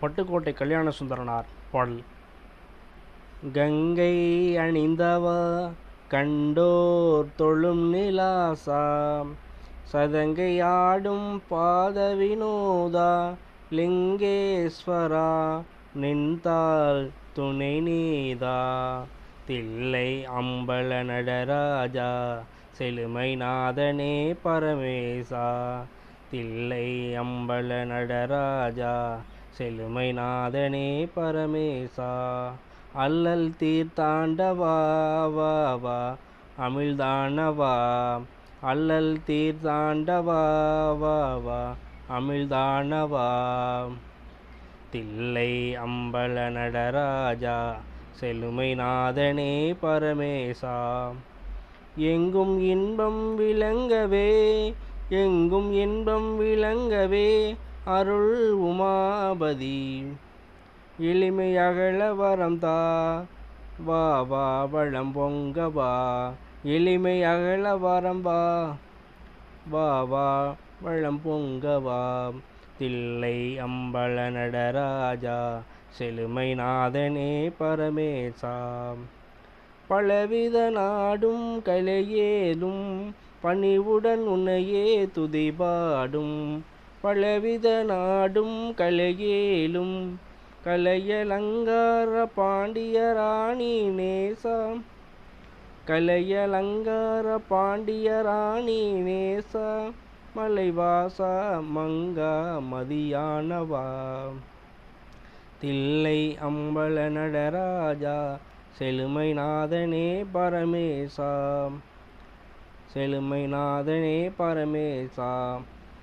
பட்டுக்கோட்டை கல்யாண சுந்தரனார் பாடல். கங்கை அணிந்தவா கண்டோர் தொழும் நிலாசா சதங்கை ஆடும் பாத வினோதா லிங்கேஸ்வரா நின்றால் துணை நீதா தில்லை அம்பல நடராஜா செழுமை நாதனே பரமேசா தில்லை அம்பல நடராஜா செழுமை நாதனே பரமேசா. அல்லல் தீர்த்தாண்டவா வா வா அமிழ்தானவா. அல்லல் தீர்த்தாண்டவா வா வா அமிழ்தானவா. தில்லை அம்பல நடராஜா செழுமை நாதனே பரமேசா. எங்கும் இன்பம் விளங்கவே எங்கும் இன்பம் விளங்கவே அருள் உமாபதி எளிமையகல வரம் தா வா வா வளம் பொங்க வா எளிமை அகல வரம் வா வா வா வளம் பொங்க வா தில்லை அம்பல நடராஜா செழுமை நாதனே பரமேசா. பலவித நாடும் கலையேலும் பணிவுடன் உன்னையே துதிபாடும். பலவித நாடும் கலையேலும் கலையலங்கார பாண்டிய ராணி நேசம் கலையலங்கார பாண்டிய ராணி நேச மலைவாசா மங்கா மதியானவா? தில்லை அம்பல நடராஜா செழுமை நாதனே பரமேசா செழுமை நாதனே பரமேசா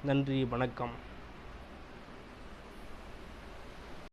நன்றி வணக்கம்.